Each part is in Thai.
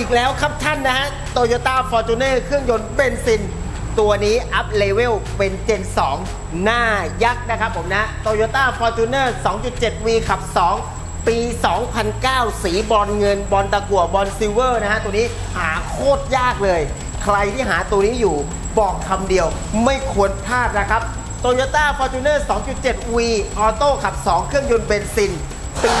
อีกแล้วครับท่านนะฮะ Toyota Fortuner เครื่องยนต์เบนซิน ตัวนี้อัพเลเวลเป็นเจน 2 หน้ายักษ์นะครับผมนะ Toyota Fortuner 2.7V ขับ 2 ปี 2009 สีบอลเงิน บอลตะกั่วบอลซิลเวอร์นะฮะ ตัวนี้หาโคตรยากเลย ใครที่หาตัวนี้อยู่บอกคำเดียวไม่ควรพลาดนะครับ Toyota Fortuner 2.7V ออโต้ขับ 2 เครื่องยนต์เบนซิน ปี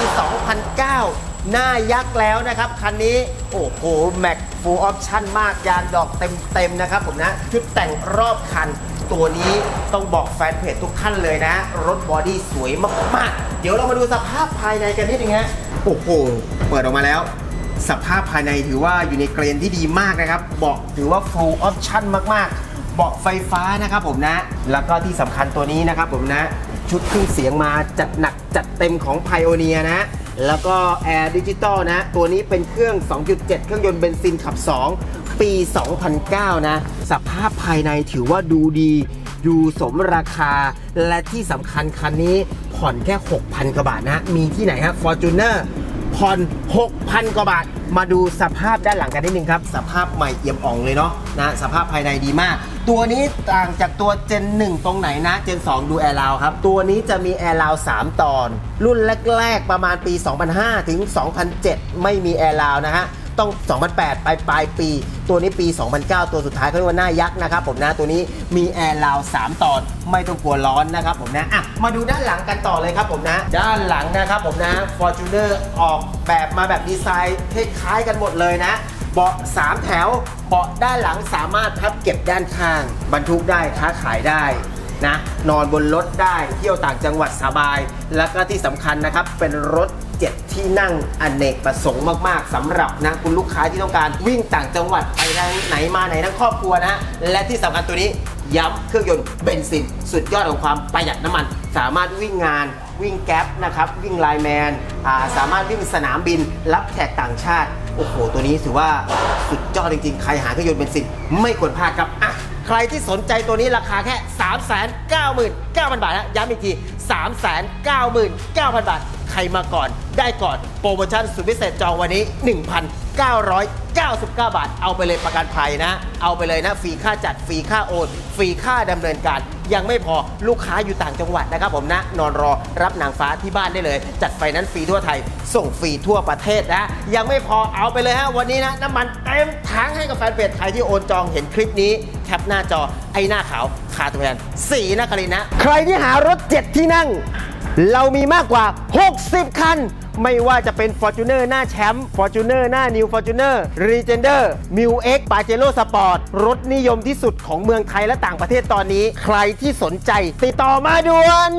2009 หน้ายักษ์แล้วนะครับ คันนี้ โอ้โห แม็กฟูลออปชั่นมากยางดอกเต็มๆนะครับผมนะ ชุดแต่งรอบคัน ตัวนี้ต้องบอกแฟนเพจทุกท่านเลยนะ รถบอดี้สวยมากๆ เดี๋ยวเรามาดูสภาพภายในกันนิดนึงฮะโอ้โห เปิดออกมาแล้ว สภาพภายในถือว่าอยู่ในเกรนที่ดีมากนะครับเบอกถือว่า full option มากๆเบาะไฟฟ้านะครับผมนะ แล้วก็ที่สำคัญตัวนี้นะครับผมนะ ชุดเครื่องเสียงมาจัดหนักจัดเต็มของ Pioneer นะ แล้วก็แอร์ดิจิตอลนะ ตัวนี้เป็นเครื่อง 2.7 เครื่องยนต์เบนซินขับ 2 ปี 2009 นะ สภาพภายในถือว่าดูดีดูสมราคา และที่สำคัญคันนี้ผ่อนแค่ 6,000 กว่าบาทนะ มีที่ไหนฮะ Fortuner ผ่อน 6,000 กว่าบาท มาดูสภาพด้านหลังกันนิดนึงครับ สภาพใหม่เอี่ยมอ่องเลยเนาะนะสภาพภายในดีมาก ตัวนี้ต่างจากตัวเจน 1 ตรงไหนนะ เจน 2 ดูแอร์ลาวครับ ตัวนี้จะมีแอร์ลาว3ตอน รุ่นแรก ๆ ประมาณปี 2005 ถึง 2007 ไม่มีแอร์ลาวนะฮะ ต้อง2008ปลายปลายปี ตัวนี้ปี 2009 ตัวสุดท้ายเขาเรียกว่าหน้ายักษ์นะครับผมนะตัวนี้มีแอร์ราว3ตอนไม่ต้องกลัวร้อนนะครับผมนะอะมาดูด้านหลังกันต่อเลยครับผมนะ ด้านหลังนะครับผมนะ Fortuner ออกแบบมาแบบดีไซน์คล้ายๆกันหมดเลยนะเบาะ3แถวเบาะด้านหลังสามารถพับเก็บด้านข้าง บรรทุกได้ค้าขายได้นะนอนบนรถได้เที่ยวต่างจังหวัดสบาย แล้วก็ที่สำคัญนะครับเป็นรถ 7 ที่นั่งอเนกประสงค์มากๆสำหรับนะคุณลูกค้าที่ต้องการวิ่งต่างจังหวัดไปไหนมาไหนทั้งครอบครัวนะและที่สำคัญตัวนี้ย้ำเครื่องยนต์เบนซิน สุดยอดของความประหยัดน้ำมัน สามารถวิ่งงานวิ่งแก๊ปนะครับ วิ่งไลน์แมนสามารถวิ่งสนามบิน รับแขกต่างชาติ โอ้โห ตัวนี้ถือว่าสุดยอดจริงๆ ใครหาเครื่องยนต์เบนซิน ไม่ควรพลาดครับอะใครที่สนใจตัวนี้ราคาแค่ 3 9 9 0 0 0 บาทนะย้ำอีกที 3 9 9 0 0 0 บาท ใครมาก่อน ได้ก่อนโปรโมชั่นสุดพิเศษจองวันนี้ 1,999 บาท เอาไปเลยประกันภัยนะ เอาไปเลยนะฟรีค่าจัดฟรีค่าโอนฟรีค่าดำเนินการ ยังไม่พอลูกค้าอยู่ต่างจังหวัดนะครับผมนะนอนรอรับนางฟ้าที่บ้านได้เลย จัดไฟนั้นฟรีทั่วไทย ส่งฟรีทั่วประเทศนะ ยังไม่พอเอาไปเลยฮะวันนี้นะน้ำมันเต็มถังให้กับแฟนเพจใครที่โอนจองเห็นคลิปนี้แคปหน้าจอไอ้หน้าขาวคาตัวแทนสีนครินทร์นะ ใครที่หารถเจ็ดที่นั่ง เรามีมากกว่า 60 คัน ไม่ว่าจะเป็น Fortuner หน้าแชมป์ Fortuner หน้า New Fortuner Regender m i l X Pajero Sport รถนิยมที่สุดของเมืองไทยและต่างประเทศตอนนี้ ใครที่สนใจ ติดต่อมาด่วน